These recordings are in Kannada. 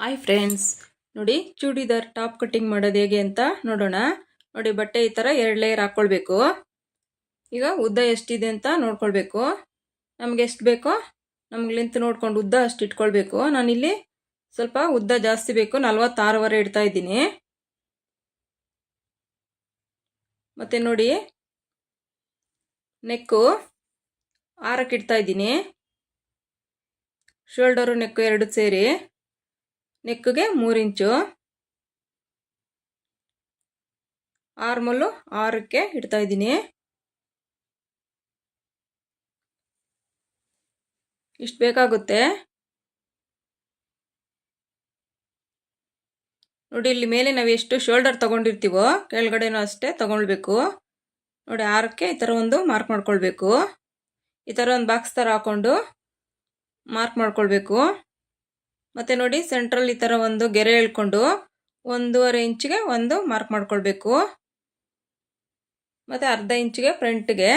ಹಾಯ್ ಫ್ರೆಂಡ್ಸ್ ನೋಡಿ ಚೂಡಿದಾರ್ ಟಾಪ್ ಕಟ್ಟಿಂಗ್ ಮಾಡೋದು ಹೇಗೆ ಅಂತ ನೋಡೋಣ. ನೋಡಿ ಬಟ್ಟೆ ಈ ಥರ ಎರಡು ಲೇಯರ್ ಹಾಕ್ಕೊಳ್ಬೇಕು ಈಗ ಉದ್ದ ಎಷ್ಟಿದೆ ಅಂತ ನೋಡ್ಕೊಳ್ಬೇಕು. ನಮ್ಗೆ ಎಷ್ಟು ಬೇಕೋ ನಮ್ಗೆ ಲೆಂತ್ ನೋಡ್ಕೊಂಡು ಉದ್ದ ಅಷ್ಟು ಇಟ್ಕೊಳ್ಬೇಕು. ನಾನಿಲ್ಲಿ ಸ್ವಲ್ಪ ಉದ್ದ ಜಾಸ್ತಿ ಬೇಕು. ನಲ್ವತ್ತಾರವರೆ ಇಡ್ತಾ ಇದ್ದೀನಿ. ಮತ್ತು ನೋಡಿ ನೆಕ್ಕು ಆರಕ್ಕೆ ಇಡ್ತಾ ಇದ್ದೀನಿ. ಶೋಲ್ಡರು ನೆಕ್ಕು ಎರಡು ಸೇರಿ. ನೆಕ್ಗೆ ಇಂಚು. ಆರ್ಮಲ್ಲು ಆರಕ್ಕೆ ಇಡ್ತಾ ಇದ್ದೀನಿ. ಇಷ್ಟು ಬೇಕಾಗುತ್ತೆ. ನೋಡಿ, ಇಲ್ಲಿ ಮೇಲೆ ನಾವು ಎಷ್ಟು ಶೋಲ್ಡರ್ ತೊಗೊಂಡಿರ್ತೀವೋ, ಕೆಳಗಡೆನೂ ಅಷ್ಟೇ ತೊಗೊಳ್ಬೇಕು. ನೋಡಿ, ಆರಕ್ಕೆ ಈ ಥರ ಒಂದು ಮಾರ್ಕ್ ಮಾಡ್ಕೊಳ್ಬೇಕು. ಈ ಥರ ಒಂದು ಬಾಕ್ಸ್ ಥರ ಹಾಕ್ಕೊಂಡು ಮಾರ್ಕ್ ಮಾಡ್ಕೊಳ್ಬೇಕು. ಮತ್ತು ನೋಡಿ ಸೆಂಟ್ರಲ್ ಈ ಥರ ಒಂದು ಗೆರೆ ಎಳ್ಕೊಂಡು ಒಂದೂವರೆ ಇಂಚಿಗೆ ಒಂದು ಮಾರ್ಕ್ ಮಾಡ್ಕೊಳ್ಬೇಕು. ಮತ್ತು ಅರ್ಧ ಇಂಚಿಗೆ ಫ್ರಂಟ್ಗೆ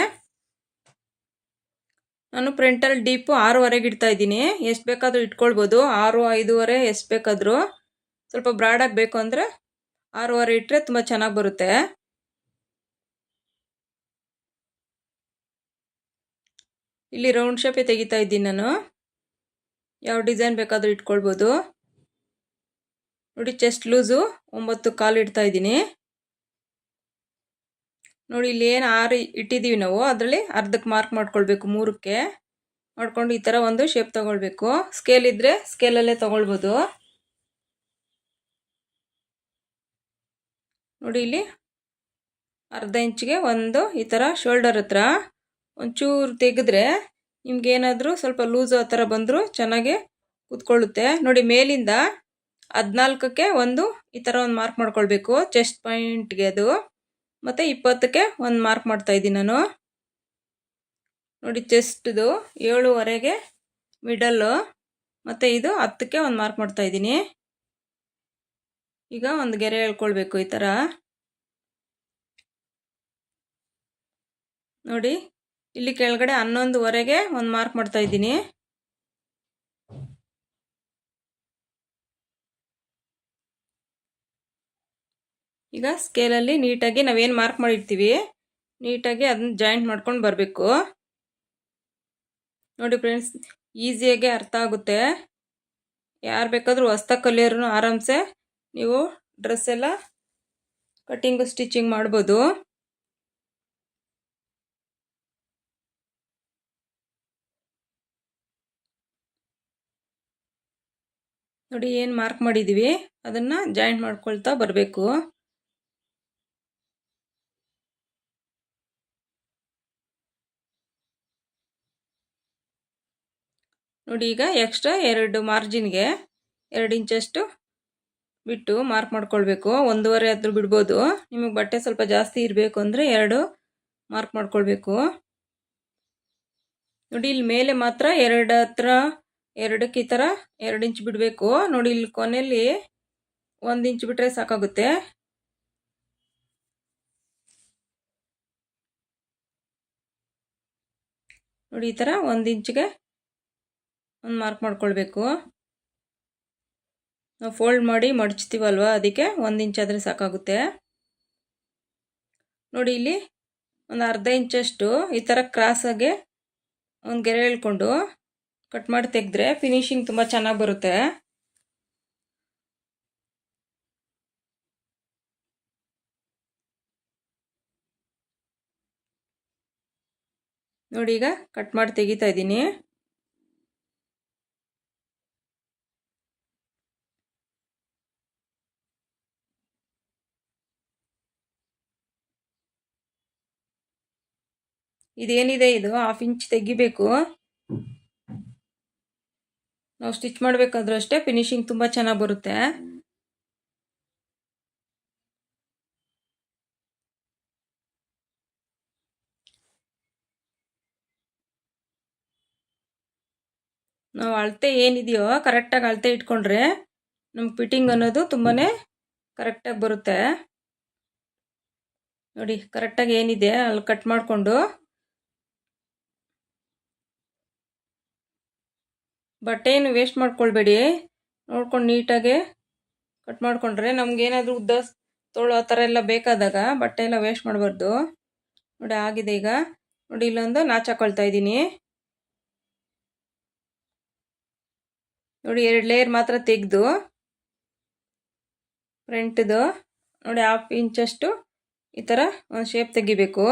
ನಾನು ಫ್ರಂಟಲ್ಲಿ ಡೀಪು ಆರೂವರೆಗೆ ಇಡ್ತಾ ಇದ್ದೀನಿ. ಎಷ್ಟು ಬೇಕಾದರೂ ಇಟ್ಕೊಳ್ಬೋದು. ಆರು, ಐದೂವರೆ ಎಷ್ಟು ಬೇಕಾದರೂ. ಸ್ವಲ್ಪ ಬ್ರಾಡಾಗಿ ಬೇಕು ಅಂದರೆ ಆರೂವರೆ ಇಟ್ಟರೆ ತುಂಬ ಚೆನ್ನಾಗಿ ಬರುತ್ತೆ. ಇಲ್ಲಿ ರೌಂಡ್ ಶೇಪೇ ತೆಗಿತಾ ಇದ್ದೀನಿ ನಾನು. ಯಾವ ಡಿಸೈನ್ ಬೇಕಾದರೂ ಇಟ್ಕೊಳ್ಬೋದು. ನೋಡಿ ಚೆಸ್ಟ್ ಲೂಸು ಒಂಬತ್ತು ಕಾಲು ಇಡ್ತಾ ಇದ್ದೀನಿ. ನೋಡಿ ಇಲ್ಲಿ ಏನು ಆರು ಇಟ್ಟಿದ್ದೀವಿ ನಾವು, ಅದರಲ್ಲಿ ಅರ್ಧಕ್ಕೆ ಮಾರ್ಕ್ ಮಾಡ್ಕೊಳ್ಬೇಕು ಮೂರಕ್ಕೆ. ಮಾಡಿಕೊಂಡು ಈ ಥರ ಒಂದು ಶೇಪ್ ತೊಗೊಳ್ಬೇಕು. ಸ್ಕೇಲ್ ಇದ್ದರೆ ಸ್ಕೇಲಲ್ಲೇ ತೊಗೊಳ್ಬೋದು. ನೋಡಿ ಇಲ್ಲಿ ಅರ್ಧ ಇಂಚಿಗೆ ಒಂದು ಈ ಥರ ಶೋಲ್ಡರ್ ಹತ್ರ ಒಂಚೂರು ತೆಗೆದ್ರೆ ನಿಮ್ಗೇನಾದರೂ ಸ್ವಲ್ಪ ಲೂಸ್ ಆ ಥರ ಬಂದರೂ ಚೆನ್ನಾಗೆ ಕೂತ್ಕೊಳ್ಳುತ್ತೆ. ನೋಡಿ, ಮೇಲಿಂದ ಹದಿನಾಲ್ಕಕ್ಕೆ ಒಂದು ಈ ಥರ ಒಂದು ಮಾರ್ಕ್ ಮಾಡ್ಕೊಳ್ಬೇಕು. ಚೆಸ್ಟ್ ಪಾಯಿಂಟ್ಗೆ ಅದು. ಮತ್ತು ಇಪ್ಪತ್ತಕ್ಕೆ ಒಂದು ಮಾರ್ಕ್ ಮಾಡ್ತಾ ಇದ್ದೀನಿ ನಾನು. ನೋಡಿ ಚೆಸ್ಟ್ದು ಏಳುವರೆಗೆ ಮಿಡಲ್ಲು ಮತ್ತು ಇದು ಹತ್ತಕ್ಕೆ ಒಂದು ಮಾರ್ಕ್ ಮಾಡ್ತಾ ಇದ್ದೀನಿ. ಈಗ ಒಂದು ಗೆರೆ ಹೇಳ್ಕೊಳ್ಬೇಕು ಈ ಥರ. ನೋಡಿ ಇಲ್ಲಿ ಕೆಳಗಡೆ ಹನ್ನೊಂದುವರೆಗೆ ಒಂದು ಮಾರ್ಕ್ ಮಾಡ್ತಾ ಇದ್ದೀನಿ. ಈಗ ಸ್ಕೇಲಲ್ಲಿ ನೀಟಾಗಿ ನಾವೇನು ಮಾರ್ಕ್ ಮಾಡಿರ್ತೀವಿ, ನೀಟಾಗಿ ಅದನ್ನ ಜಾಯಿಂಟ್ ಮಾಡ್ಕೊಂಡು ಬರಬೇಕು. ನೋಡಿ ಫ್ರೆಂಡ್ಸ್ ಈಸಿಯಾಗಿ ಅರ್ಥ ಆಗುತ್ತೆ. ಯಾರು ಬೇಕಾದರೂ ಹೊಸ್ತ ಕಲಿಯೋರು ಆರಾಮ್ಸೆ ನೀವು ಡ್ರೆಸ್ ಎಲ್ಲ ಕಟ್ಟಿಂಗು ಸ್ಟಿಚಿಂಗ್ ಮಾಡ್ಬೋದು. ನೋಡಿ ಏನು ಮಾರ್ಕ್ ಮಾಡಿದ್ದೀವಿ ಅದನ್ನು ಜಾಯಿಂಟ್ ಮಾಡ್ಕೊಳ್ತಾ ಬರಬೇಕು. ನೋಡಿ ಈಗ ಎಕ್ಸ್ಟ್ರಾ ಎರಡು ಮಾರ್ಜಿನ್ಗೆ ಎರಡು ಇಂಚಷ್ಟು ಬಿಟ್ಟು ಮಾರ್ಕ್ ಮಾಡ್ಕೊಳ್ಬೇಕು. ಒಂದೂವರೆ ಹತ್ರ ಬಿಡ್ಬೋದು. ನಿಮಗೆ ಬಟ್ಟೆ ಸ್ವಲ್ಪ ಜಾಸ್ತಿ ಇರಬೇಕು ಅಂದರೆ ಎರಡು ಮಾರ್ಕ್ ಮಾಡ್ಕೊಳ್ಬೇಕು. ನೋಡಿ ಇಲ್ಲಿ ಮೇಲೆ ಮಾತ್ರ ಎರಡು ಹತ್ರ ಎರಡಕ್ಕೆ ಈ ಥರ ಎರಡು ಇಂಚ್ ಬಿಡಬೇಕು. ನೋಡಿ ಇಲ್ಲಿ ಕೊನೆಯಲ್ಲಿ ಒಂದು ಇಂಚ್ ಬಿಟ್ಟರೆ ಸಾಕಾಗುತ್ತೆ. ನೋಡಿ ಈ ಥರ ಒಂದು ಇಂಚಿಗೆ ಒಂದು ಮಾರ್ಕ್ ಮಾಡ್ಕೊಳ್ಬೇಕು. ನಾವು ಫೋಲ್ಡ್ ಮಾಡಿ ಮಡಚ್ತೀವಲ್ವ? ಅದಕ್ಕೆ ಒಂದು ಇಂಚ್ ಆದರೆ ಸಾಕಾಗುತ್ತೆ. ನೋಡಿ ಇಲ್ಲಿ ಒಂದು ಅರ್ಧ ಇಂಚಷ್ಟು ಈ ಥರ ಕ್ರಾಸಾಗೆ ಒಂದು ಗೆರೆ ಹೇಳ್ಕೊಂಡು ಕಟ್ ಮಾಡಿ ತೆಗೆದ್ರೆ ಫಿನಿಶಿಂಗ್ ತುಂಬ ಚೆನ್ನಾಗಿ ಬರುತ್ತೆ. ನೋಡಿ ಈಗ ಕಟ್ ಮಾಡಿ ತೆಗಿತಾ ಇದ್ದೀನಿ. ಇದೇನಿದೆ ಇದು? ಹಾಫ್ ಇಂಚ್ ತೆಗಿಬೇಕು. ನಾವು ಸ್ಟಿಚ್ ಮಾಡಬೇಕಾದ್ರೂ ಅಷ್ಟೇ ಫಿನಿಶಿಂಗ್ ತುಂಬ ಚೆನ್ನಾಗಿ ಬರುತ್ತೆ. ನಾವು ಅಳತೆ ಏನಿದೆಯೋ ಕರೆಕ್ಟಾಗಿ ಅಳತೆ ಇಟ್ಕೊಂಡ್ರೆ ನಮ್ಗೆ ಫಿಟ್ಟಿಂಗ್ ಅನ್ನೋದು ತುಂಬಾ ಕರೆಕ್ಟಾಗಿ ಬರುತ್ತೆ. ನೋಡಿ ಕರೆಕ್ಟಾಗಿ ಏನಿದೆ ಅಲ್ಲಿ ಕಟ್ ಮಾಡಿಕೊಂಡು. ಬಟ್ಟೆಯನ್ನು ವೇಸ್ಟ್ ಮಾಡ್ಕೊಳ್ಬೇಡಿ. ನೋಡ್ಕೊಂಡು ನೀಟಾಗೆ ಕಟ್ ಮಾಡಿಕೊಂಡ್ರೆ ನಮಗೇನಾದರೂ ಉದ್ದ ತೋಳು ಆ ಥರ ಎಲ್ಲ ಬೇಕಾದಾಗ ಬಟ್ಟೆ ಎಲ್ಲ ವೇಸ್ಟ್ ಮಾಡಬಾರ್ದು. ನೋಡಿ ಆಗಿದೆ ಈಗ. ನೋಡಿ ಇಲ್ಲೊಂದು ನಾಚ್ ಹಾಕೊಳ್ತಾ ಇದ್ದೀನಿ. ನೋಡಿ ಎರಡು ಲೇಯರ್ ಮಾತ್ರ ತೆಗೆದು ಫ್ರಂಟ್ದು ನೋಡಿ ಹಾಫ್ ಇಂಚಷ್ಟು ಈ ಥರ ಒಂದು ಶೇಪ್ ತೆಗಿಬೇಕು.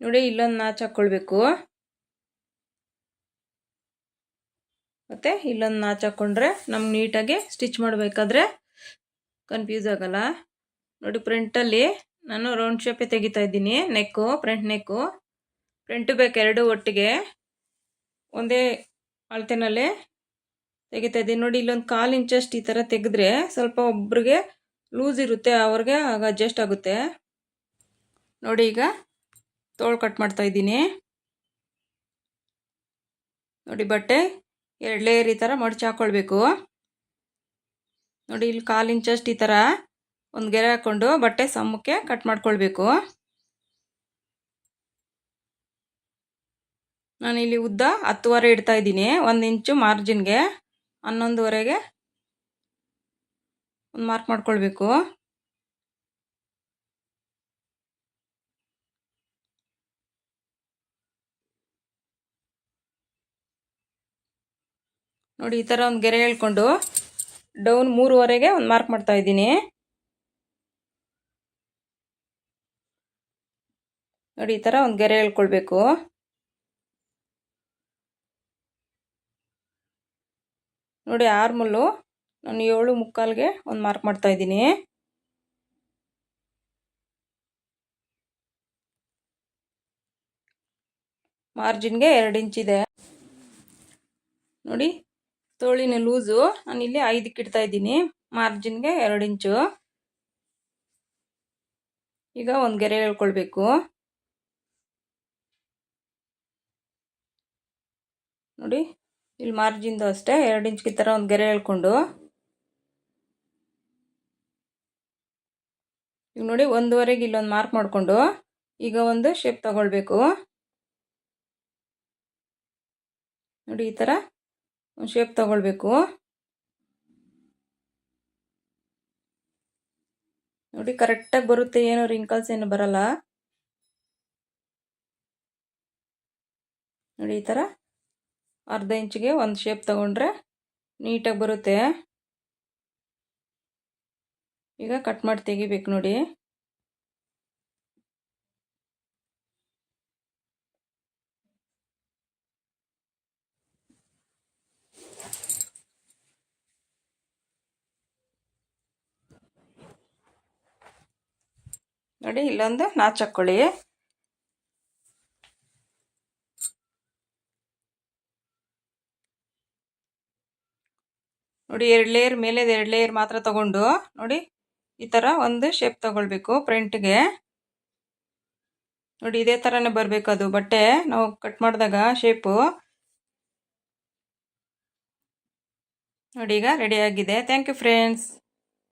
ನೋಡಿ, ಇಲ್ಲೊಂದು ನಾಚ್ ಹಾಕ್ಕೊಳ್ಬೇಕು ಮತ್ತೆ ಇಲ್ಲೊಂದು ನಾಚ್ ಹಾಕ್ಕೊಂಡ್ರೆ ನಮ್ಗೆ ನೀಟಾಗಿ ಸ್ಟಿಚ್ ಮಾಡಬೇಕಾದ್ರೆ ಕನ್ಫ್ಯೂಸ್ ಆಗಲ್ಲ. ನೋಡಿ ಪ್ರಿಂಟಲ್ಲಿ ನಾನು ರೌಂಡ್ ಶೇಪೇ ತೆಗಿತಾ ಇದ್ದೀನಿ. ನೆಕ್ಕು ಫ್ರಂಟ್ ನೆಕ್ಕು ಫ್ರಂಟು ಬೇಕು ಎರಡು ಒಟ್ಟಿಗೆ ಒಂದೇ ಅಳತೆನಲ್ಲೇ ತೆಗಿತಾ ಇದ್ದೀನಿ. ನೋಡಿ, ಇಲ್ಲೊಂದು ಕಾಲು ಇಂಚಷ್ಟು ಈ ಥರ ತೆಗೆದ್ರೆ ಸ್ವಲ್ಪ ಒಬ್ರಿಗೆ ಲೂಸ್ ಇರುತ್ತೆ, ಅವ್ರಿಗೆ ಆಗ ಅಡ್ಜಸ್ಟ್ ಆಗುತ್ತೆ. ನೋಡಿ, ಈಗ ತೋಳು ಕಟ್ ಮಾಡ್ತಾ ಇದ್ದೀನಿ. ನೋಡಿ ಬಟ್ಟೆ ಎರಡು ಲೇಯರ್ ಈ ಥರ ಮಡಚಿ ಹಾಕ್ಕೊಳ್ಬೇಕು ನೋಡಿ ಇಲ್ಲಿ ಕಾಲು ಇಂಚಷ್ಟು ಈ ಥರ ಒಂದು ಗೆರೆ ಹಾಕ್ಕೊಂಡು ಬಟ್ಟೆ ಸಮ್ಮಕ್ಕೆ ಕಟ್ ಮಾಡ್ಕೊಳ್ಬೇಕು. ನಾನು ಇಲ್ಲಿ ಉದ್ದ ಹತ್ತುವರೆ ಇಡ್ತಾ ಇದ್ದೀನಿ. ಒಂದು ಇಂಚು ಮಾರ್ಜಿನ್ಗೆ ಹನ್ನೊಂದುವರೆಗೆ ಒಂದು ಮಾರ್ಕ್ ಮಾಡ್ಕೊಳ್ಬೇಕು. ನೋಡಿ, ಈ ಥರ ಒಂದು ಗೆರೆ ಹೇಳ್ಕೊಂಡು ಡೌನ್ ಮೂರುವರೆಗೆ ಒಂದು ಮಾರ್ಕ್ ಮಾಡ್ತಾ ಇದ್ದೀನಿ. ನೋಡಿ, ಈ ಥರ ಒಂದು ಗೆರೆ ಹೇಳ್ಕೊಳ್ಬೇಕು. ನೋಡಿ, ಆರ್ಮಲ್ಲು ನಾನು ಏಳು ಮುಕ್ಕಾಲ್ಗೆ ಒಂದು ಮಾರ್ಕ್ ಮಾಡ್ತಾ ಇದ್ದೀನಿ. ಮಾರ್ಜಿನ್ಗೆ ಎರಡು ಇಂಚಿದೆ ನೋಡಿ ತೋಳಿನ ಲೂಸು. ನಾನು ಇಲ್ಲಿ ಐದಕ್ಕೆ ಇಡ್ತಾ ಇದ್ದೀನಿ. ಮಾರ್ಜಿನ್ಗೆ ಎರಡು ಇಂಚು. ಈಗ ಒಂದು ಗೆರೆ ಹೇಳ್ಕೊಳ್ಬೇಕು. ನೋಡಿ, ಇಲ್ಲಿ ಮಾರ್ಜಿನ್ದು ಅಷ್ಟೇ. ಎರಡು ಇಂಚ್ಗೆ ಥರ ಒಂದು ಗೆರೆ ಹೇಳ್ಕೊಂಡು. ಈಗ ನೋಡಿ, ಒಂದೂವರೆಗೆ ಇಲ್ಲೊಂದು ಮಾರ್ಕ್ ಮಾಡಿಕೊಂಡು ಈಗ ಒಂದು ಶೇಪ್ ತಗೊಳ್ಬೇಕು. ನೋಡಿ, ಈ ಥರ ಶೇಪ್ ತಗೊಳ್ಬೇಕು. ನೋಡಿ ಕರೆಕ್ಟಾಗಿ ಬರುತ್ತೆ, ಏನು ರಿಂಕಲ್ಸ್ ಏನು ಬರಲ್ಲ. ನೋಡಿ, ಈ ಥರ ಅರ್ಧ ಇಂಚಿಗೆ ಒಂದು ಶೇಪ್ ತಗೊಂಡ್ರೆ ನೀಟಾಗಿ ಬರುತ್ತೆ. ಈಗ ಕಟ್ ಮಾಡಿ ತೆಗಿಬೇಕು ನೋಡಿ. ನೋಡಿ, ಇಲ್ಲೊಂದು ನಾಚ್ ನೋಡಿ, ಎರಡು ಲೇಯರ್ ಮೇಲೆ ಎರಡು ಲೇಯರ್ ಮಾತ್ರ ತಗೊಂಡು. ನೋಡಿ, ಈ ಥರ ಒಂದು ಶೇಪ್ ತಗೊಳ್ಬೇಕು ಪ್ರಿಂಟ್ಗೆ ನೋಡಿ, ಇದೇ ಥರನೇ ಬರಬೇಕು ಅದು, ಬಟ್ಟೆ. ನಾವು ಕಟ್ ಮಾಡಿದಾಗ ಶೇಪು ನೋಡಿ, ಈಗ ರೆಡಿ ಆಗಿದೆ. Thank you friends